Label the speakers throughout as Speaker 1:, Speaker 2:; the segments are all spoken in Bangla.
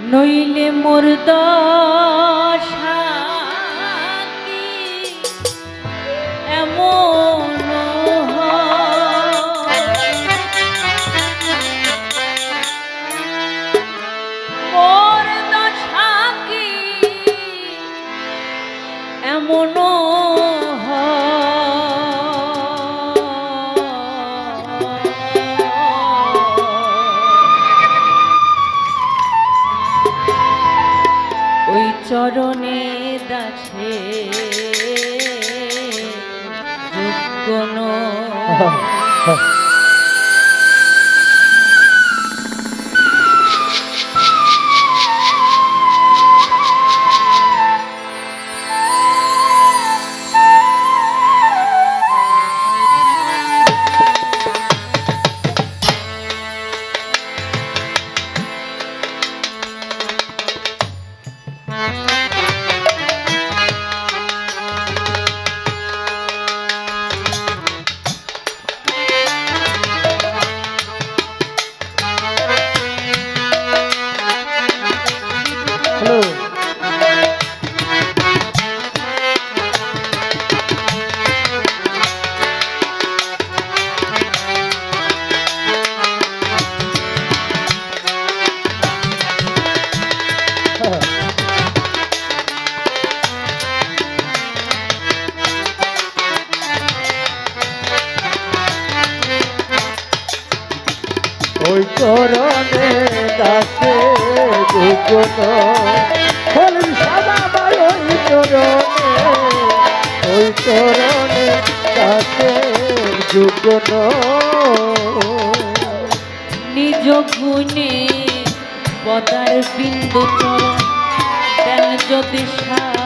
Speaker 1: নইলে মোরদা কোনো হ্যাঁ। ওই চরণে দাসে
Speaker 2: দুগুণ হলি সাদা ভাই ওই চরণে ওই চরণে দাসে দুগুণ
Speaker 1: নিজ গুণে পদার বিন্দু চরণ যদি সার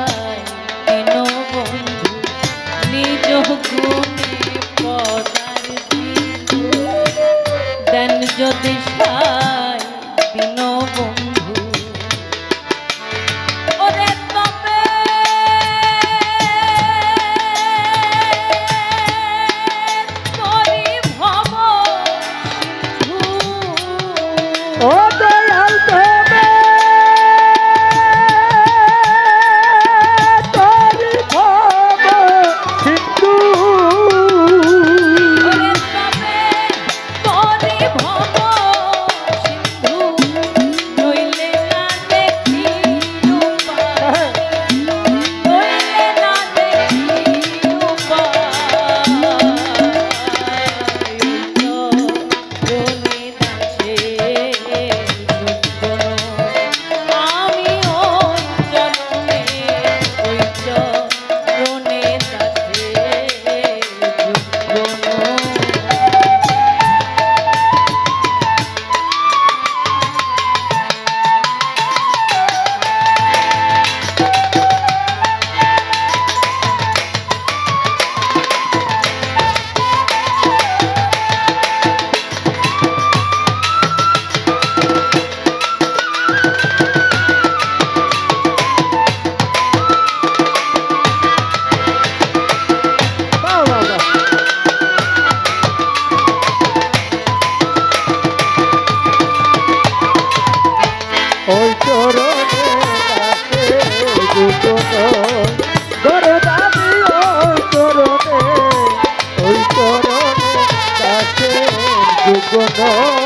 Speaker 1: কোনো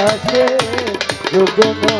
Speaker 1: দাসের যুগন